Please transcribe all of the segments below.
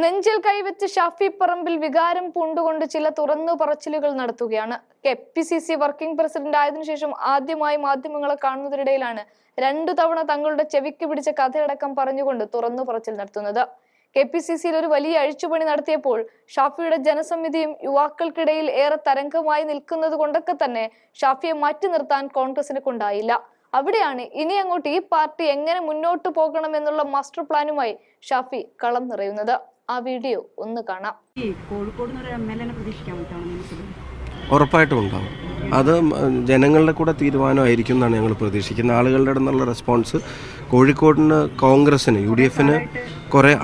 നെഞ്ചിൽ കൈവച്ച് ഷാഫി പറമ്പിൽ വികാരം പൂണ്ടുകൊണ്ട് ചില തുറന്നു പറച്ചിലുകൾ നടത്തുകയാണ്. K P C C working president ആയതിനു ശേഷം ആദ്യമായി മാധ്യമങ്ങളെ കാണുന്നതിനിടയിലാണ് രണ്ടു തവണ തങ്ങളുടെ ചെവിക്ക് പിടിച്ച കഥയടക്കം പറഞ്ഞുകൊണ്ട് തുറന്നു പറച്ചിൽ നടത്തുന്നത്. കെ പി സി സിയിൽ ഒരു വലിയ അഴിച്ചുപണി നടത്തിയപ്പോൾ ഷാഫിയുടെ ജനസമിതിയും യുവാക്കൾക്കിടയിൽ ഏറെ തരംഗമായി നിൽക്കുന്നത് കൊണ്ടൊക്കെ തന്നെ ഷാഫിയെ മാറ്റി നിർത്താൻ കോൺഗ്രസിന് കൊണ്ടായില്ല. അവിടെയാണ് ഇനി അങ്ങോട്ട് ഈ പാർട്ടി എങ്ങനെ മുന്നോട്ട് പോകണം എന്നുള്ള മാസ്റ്റർ പ്ലാനുമായി ഷാഫി കളം നിറയുന്നത്. ആ വീഡിയോ ഒന്ന് കാണാം. ഉറപ്പായിട്ടും ഉണ്ടാവും. അത് ജനങ്ങളുടെ കൂടെ തീരുമാനമായിരിക്കും എന്നാണ് ഞങ്ങൾ പ്രതീക്ഷിക്കുന്നത്. ആളുകളുടെ നിന്നുള്ള റെസ്പോൺസ് കോഴിക്കോടിന് കോൺഗ്രസിന് യു ഡി എഫിന് കുറേ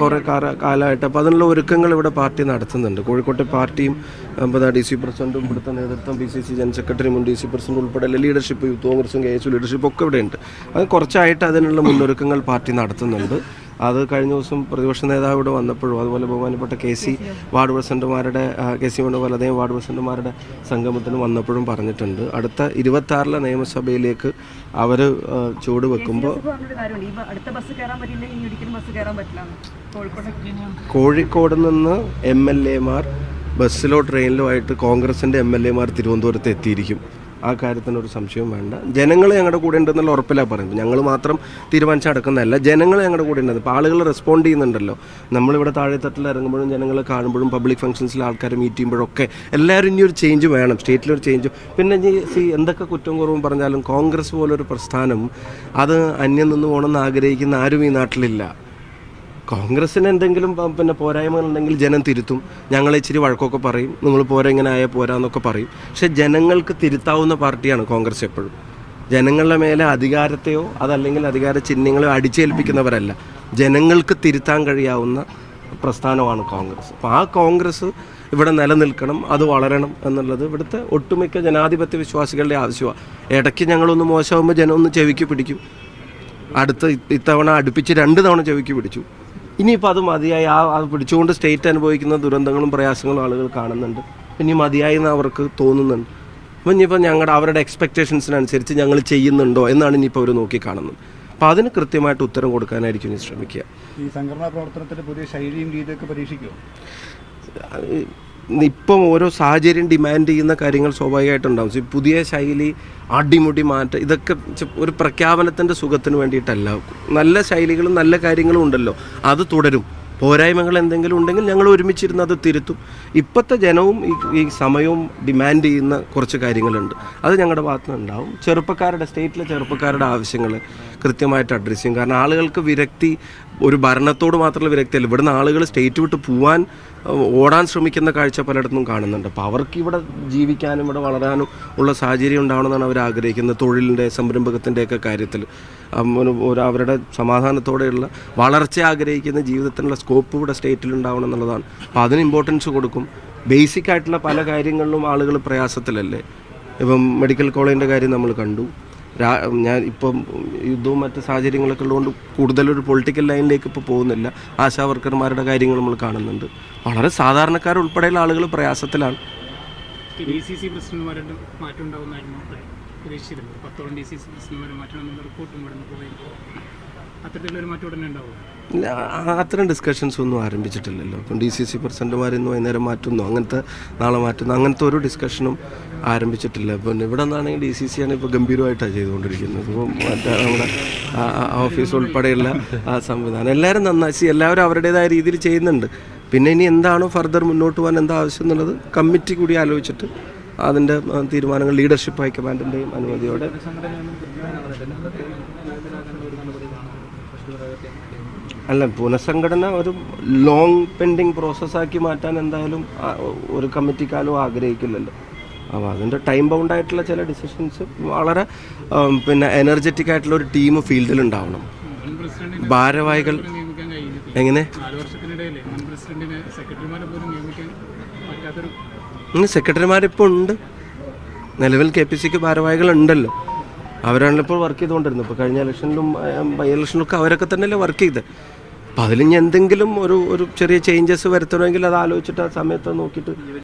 കുറേ കാല- കാലമായിട്ട്. അപ്പോൾ അതിനുള്ള ഒരുക്കങ്ങൾ ഇവിടെ പാർട്ടി നടത്തുന്നുണ്ട്. കോഴിക്കോട്ടെ പാർട്ടിയും എന്താ ഡി സി പ്രസിഡന്റും ഇവിടുത്തെ നേതൃത്വം B C C general secretary മുൻ ഡി സി പ്രസിഡന്റ് ഉൾപ്പെടെ ലീഡർഷിപ്പ് യൂത്ത് കോൺഗ്രസും കെ എസ് യു ലീഡർഷിപ്പ് ഒക്കെ ഇവിടെയുണ്ട് അത് കുറച്ചായിട്ട് അതിനുള്ള മുന്നൊരുക്കങ്ങൾ പാർട്ടി നടത്തുന്നുണ്ട്. അത് കഴിഞ്ഞ ദിവസം പ്രതിപക്ഷ നേതാവ് ഇവിടെ വന്നപ്പോഴും അതുപോലെ ബഹുമാനപ്പെട്ട കെ സി വാർഡ് പ്രസിഡന്റുമാരുടെ കെ സി പോലെ അദ്ദേഹം വാർഡ് പ്രസിഡന്റുമാരുടെ സംഗമത്തിന് വന്നപ്പോഴും പറഞ്ഞിട്ടുണ്ട്. അടുത്ത ഇരുപത്തി നിയമസഭയിലേക്ക് അവർ ചൂട് വെക്കുമ്പോൾ കോഴിക്കോട്. നിന്ന് എം എൽ എമാർ ബസ്സിലോ ട്രെയിനിലോ ആയിട്ട് കോൺഗ്രസിന്റെ എം എൽ എമാർ തിരുവനന്തപുരത്ത് എത്തിയിരിക്കും. ആ കാര്യത്തിന് ഒരു സംശയവും വേണ്ട. ജനങ്ങൾ ഞങ്ങളുടെ കൂടെ ഉണ്ടെന്നുള്ള ഉറപ്പിലാണ് പറയുന്നത്. ഞങ്ങൾ മാത്രം തീരുമാനിച്ച് നടക്കുന്നതല്ല. ജനങ്ങൾ ഞങ്ങളുടെ കൂടെ ഉണ്ട് ഇപ്പോൾ ആളുകൾ റെസ്പോണ്ട് ചെയ്യുന്നുണ്ടല്ലോ. നമ്മളിവിടെ താഴെത്തട്ടിൽ ഇറങ്ങുമ്പോഴും ജനങ്ങളെ കാണുമ്പോഴും പബ്ലിക് ഫംഗ്ഷൻസിൽ ആൾക്കാരെ മീറ്റ് ചെയ്യുമ്പോഴൊക്കെ എല്ലാവരും ഇനി ഒരു ചേഞ്ച് വേണം. സ്റ്റേറ്റിലൊരു ചേഞ്ച് പിന്നെ ഈ സി എന്തൊക്കെ കുറ്റം കുറവും പറഞ്ഞാലും കോൺഗ്രസ് പോലൊരു പ്രസ്ഥാനം അത് അന്യം നിന്ന് പോകണമെന്ന് ആഗ്രഹിക്കുന്ന ആരും ഈ നാട്ടിലില്ല. കോൺഗ്രസിന് എന്തെങ്കിലും പിന്നെ പോരായ്മകളുണ്ടെങ്കിൽ ജനം തിരുത്തും. ഞങ്ങൾ ഇച്ചിരി വഴക്കൊക്കെ പറയും. നിങ്ങൾ പോരാ ഇങ്ങനെ ആയാൽ പോരാന്നൊക്കെ പറയും. പക്ഷെ ജനങ്ങൾക്ക് തിരുത്താവുന്ന പാർട്ടിയാണ് കോൺഗ്രസ് എപ്പോഴും. ജനങ്ങളുടെ മേലെ അധികാരത്തെയോ അതല്ലെങ്കിൽ അധികാര ചിഹ്നങ്ങളെയോ അടിച്ചേൽപ്പിക്കുന്നവരല്ല. ജനങ്ങൾക്ക് തിരുത്താൻ കഴിയാവുന്ന പ്രസ്ഥാനമാണ് കോൺഗ്രസ്. അപ്പോൾ ആ കോൺഗ്രസ് ഇവിടെ നിലനിൽക്കണം അത് വളരണം എന്നുള്ളത് ഇവിടുത്തെ ഒട്ടുമിക്ക ജനാധിപത്യ വിശ്വാസികളുടെ ആവശ്യമാണ് ഇടയ്ക്ക് ഞങ്ങളൊന്ന് മോശമാകുമ്പോൾ ജനം ഒന്ന് ചെവിക്ക് പിടിക്കും. അടുത്ത ഇത്തവണ അടുപ്പിച്ച് രണ്ട് തവണ ചെവിക്ക് പിടിച്ചു. ഇനിയിപ്പോൾ അത് മതിയായി. ആ അത് പിടിച്ചുകൊണ്ട് സ്റ്റേറ്റ് അനുഭവിക്കുന്ന ദുരന്തങ്ങളും പ്രയാസങ്ങളും ആളുകൾ കാണുന്നുണ്ട്. ഇനി മതിയായി എന്ന് അവർക്ക് തോന്നുന്നുണ്ട്. അപ്പം ഇനിയിപ്പോൾ ഞങ്ങളുടെ അവരുടെ എക്സ്പെക്റ്റേഷൻസിനനുസരിച്ച് ഞങ്ങൾ ചെയ്യുന്നുണ്ടോ എന്നാണ് ഇനിയിപ്പോൾ അവർ നോക്കി കാണുന്നത് അപ്പോൾ അതിന് കൃത്യമായിട്ട് ഉത്തരം കൊടുക്കാനായിരിക്കും ഇനി ശ്രമിക്കുക. ഈ സംഘടനാ പ്രവർത്തനത്തിന്റെ പുതിയ ശൈലിയും രീതിയൊക്കെ പരീക്ഷിക്കുമോ ഇപ്പം ഓരോ സാഹചര്യം ഡിമാൻഡ് ചെയ്യുന്ന കാര്യങ്ങൾ സ്വാഭാവികമായിട്ടുണ്ടാവും. പുതിയ ശൈലി അടിമുടി മാറ്റം ഇതൊക്കെ ഒരു പ്രഖ്യാപനത്തിന്റെ സുഖത്തിന് വേണ്ടിയിട്ടല്ല. നല്ല ശൈലികളും നല്ല കാര്യങ്ങളും ഉണ്ടല്ലോ. അത് തുടരും. പോരായ്മകൾ എന്തെങ്കിലും ഉണ്ടെങ്കിൽ ഞങ്ങൾ ഒരുമിച്ചിരുന്ന് അത് തിരുത്തും. ഇപ്പോഴത്തെ ജനവും ഈ ഈ സമയവും ഡിമാൻഡ് ചെയ്യുന്ന കുറച്ച് കാര്യങ്ങളുണ്ട്. അത് ഞങ്ങളുടെ ഭാഗത്ത് നിന്നുണ്ടാവും. ചെറുപ്പക്കാരുടെ സ്റ്റേറ്റിലെ ചെറുപ്പക്കാരുടെ ആവശ്യങ്ങൾ കൃത്യമായിട്ട് അഡ്രസ്സ് ചെയ്യും. കാരണം ആളുകൾക്ക് വിരക്തി ഒരു ഭരണത്തോട് മാത്രമുള്ള വിരക്തിയല്ല. ഇവിടുന്ന് ആളുകൾ സ്റ്റേറ്റ് വിട്ട് പോവാൻ ഓടാൻ ശ്രമിക്കുന്ന കാഴ്ച പലയിടത്തും കാണുന്നുണ്ട്. അപ്പോൾ അവർക്ക് ഇവിടെ ജീവിക്കാനും ഇവിടെ വളരാനും ഉള്ള സാഹചര്യം ഉണ്ടാവണമെന്നാണ് അവർ ആഗ്രഹിക്കുന്നത്. തൊഴിലിന്റെ സംരംഭകത്തിന്റെയൊക്കെ കാര്യത്തിൽ. അവരുടെ സമാധാനത്തോടെയുള്ള വളർച്ച ആഗ്രഹിക്കുന്ന ജീവിതത്തിനുള്ള സ്കോപ്പ് ഇവിടെ സ്റ്റേറ്റിൽ ഉണ്ടാവണം എന്നുള്ളതാണ്. അപ്പോൾ അതിന് ഇമ്പോർട്ടൻസ് കൊടുക്കും. ബേസിക് ആയിട്ടുള്ള പല കാര്യങ്ങളിലും ആളുകൾ പ്രയാസത്തിലല്ലേ? ഇപ്പം മെഡിക്കൽ കോളേജിന്റെ കാര്യം നമ്മൾ കണ്ടു. ഞാൻ ഇപ്പം യുദ്ധവും മറ്റ് സാഹചര്യങ്ങളൊക്കെ ഉള്ളതുകൊണ്ട് കൂടുതലൊരു പൊളിറ്റിക്കൽ ലൈനിലേക്ക് ഇപ്പോൾ പോകുന്നില്ല. ആശാ വർക്കർമാരുടെ കാര്യങ്ങൾ നമ്മൾ കാണുന്നുണ്ട്. വളരെ സാധാരണക്കാരുൾപ്പെടെയുള്ള ആളുകൾ പ്രയാസത്തിലാണ്. മാറ്റം റിപ്പോർട്ടും ഇല്ല, അത്തരം ഡിസ്കഷൻസ് ഒന്നും ആരംഭിച്ചിട്ടില്ലല്ലോ. ഇപ്പം ഡി സി സി പ്രസിഡന്റുമാർ ഇന്ന് വൈകുന്നേരം മാറ്റുന്നു അങ്ങനത്തെ നാളെ മാറ്റുന്നു അങ്ങനത്തെ ഒരു ഡിസ്കഷനും ആരംഭിച്ചിട്ടില്ല. ഇപ്പം ഇവിടെ നിന്നാണെങ്കിൽ ഡി സി സി ആണ് ഇപ്പോൾ ഗംഭീരമായിട്ടാണ് ചെയ്തുകൊണ്ടിരിക്കുന്നത്. ഇപ്പം മറ്റേ നമ്മുടെ ഓഫീസ് ഉൾപ്പെടെയുള്ള ആ സംവിധാനം. എല്ലാവരും നന്നായി. സി എല്ലാവരും അവരുടേതായ രീതിയിൽ ചെയ്യുന്നുണ്ട്. പിന്നെ ഇനി എന്താണോ ഫർദർ മുന്നോട്ട് പോകാൻ എന്താ ആവശ്യം എന്നുള്ളത് കമ്മിറ്റി കൂടി ആലോചിച്ചിട്ട് അതിന്റെ തീരുമാനങ്ങൾ ലീഡർഷിപ്പ് ഹൈക്കമാൻഡിന്റെയും അനുമതിയോടെ അല്ല പുനഃസംഘടന ഒരു ലോങ് പെൻഡിങ് പ്രോസസ്സാക്കി മാറ്റാൻ എന്തായാലും ഒരു കമ്മിറ്റിക്കാരും ആഗ്രഹിക്കില്ലല്ലോ. അപ്പോൾ അതിന്റെ ടൈം ബൗണ്ട് ആയിട്ടുള്ള ചില ഡിസിഷൻസ് വളരെ പിന്നെ എനർജറ്റിക് ആയിട്ടുള്ള ഒരു ടീം ഫീൽഡിൽ ഉണ്ടാവണം. ഭാരവാഹികൾ എങ്ങനെ? സെക്രട്ടറിമാരിപ്പോൾ ഉണ്ട്. നിലവിൽ കെ പി സിക്ക് ഭാരവാഹികളുണ്ടല്ലോ അവരാണ് ഇപ്പോൾ വർക്ക് ചെയ്തുകൊണ്ടിരുന്നത്. ഇപ്പോൾ കഴിഞ്ഞ ഇലക്ഷനിലും ബൈ ഇലക്ഷനിലും ഒക്കെ അവരൊക്കെ തന്നെയല്ലേ വർക്ക് ചെയ്ത് അപ്പോൾ അതിൽ ഇനി എന്തെങ്കിലും ഒരു ഒരു ചെറിയ ചേഞ്ചസ് വരുത്തണമെങ്കിൽ അത് ആലോചിച്ചിട്ട് ആ സമയത്ത് നോക്കിയിട്ട്